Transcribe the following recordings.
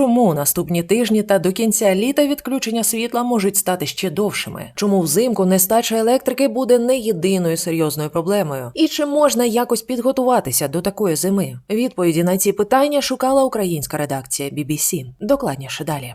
Чому наступні тижні та до кінця літа відключення світла можуть стати ще довшими? Чому взимку нестача електрики буде не єдиною серйозною проблемою? І чи можна якось підготуватися до такої зими? Відповіді на ці питання шукала українська редакція BBC. Докладніше далі.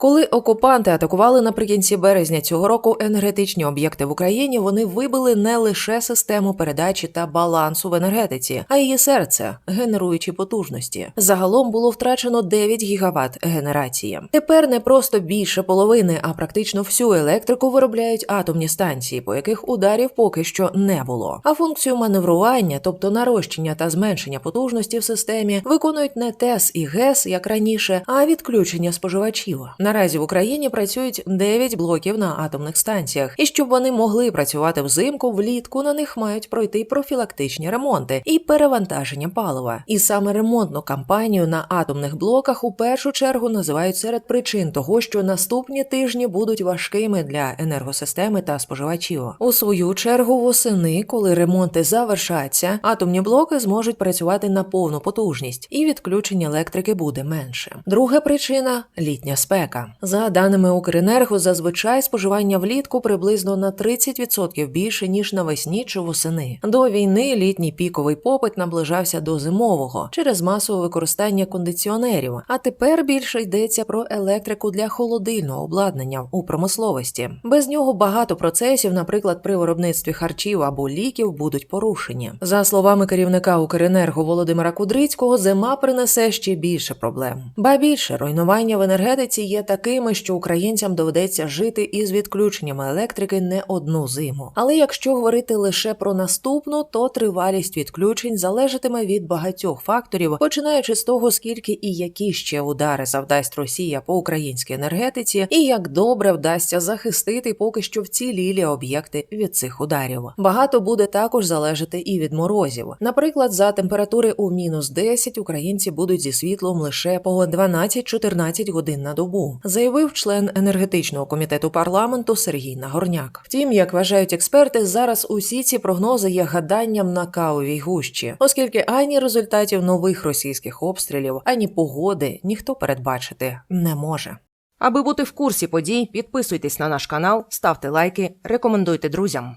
Коли окупанти атакували наприкінці березня цього року енергетичні об'єкти в Україні, вони вибили не лише систему передачі та балансу в енергетиці, а її серце, генеруючі потужності. Загалом було втрачено 9 гігават генерації. Тепер не просто більше половини, а практично всю електрику виробляють атомні станції, по яких ударів поки що не було. А функцію маневрування, тобто нарощення та зменшення потужності в системі, виконують не ТЕС і ГЕС, як раніше, а відключення споживачів. Наразі в Україні працюють 9 блоків на атомних станціях, і щоб вони могли працювати взимку, влітку на них мають пройти профілактичні ремонти і перевантаження палива. І саме ремонтну кампанію на атомних блоках у першу чергу називають серед причин того, що наступні тижні будуть важкими для енергосистеми та споживачів. У свою чергу, восени, коли ремонти завершаться, атомні блоки зможуть працювати на повну потужність, і відключення електрики буде менше. Друга причина літня спека. За даними Укренерго, зазвичай споживання влітку приблизно на 30% більше ніж навесні чи восени. До війни літній піковий попит наближався до зимового через масове використання кондиціонерів. А тепер більше йдеться про електрику для холодильного обладнання у промисловості. Без нього багато процесів, наприклад, при виробництві харчів або ліків, будуть порушені. За словами керівника Укренерго Володимира Кудрицького, зима принесе ще більше проблем. Ба більше руйнування в енергетиці є такими, що українцям доведеться жити із відключеннями електрики не одну зиму. Але якщо говорити лише про наступну, то тривалість відключень залежатиме від багатьох факторів, починаючи з того, скільки і які ще удари завдасть Росія по українській енергетиці, і як добре вдасться захистити поки що вцілілі об'єкти від цих ударів. Багато буде також залежати і від морозів. Наприклад, за температури у мінус 10 українці будуть зі світлом лише по 12-14 годин на добу, заявив член енергетичного комітету парламенту Сергій Нагорняк. Втім, як вважають експерти, зараз усі ці прогнози є гаданням на кавовій гущі, оскільки ані результатів нових російських обстрілів, ані погоди ніхто передбачити не може. Аби бути в курсі подій, підписуйтесь на наш канал, ставте лайки, рекомендуйте друзям.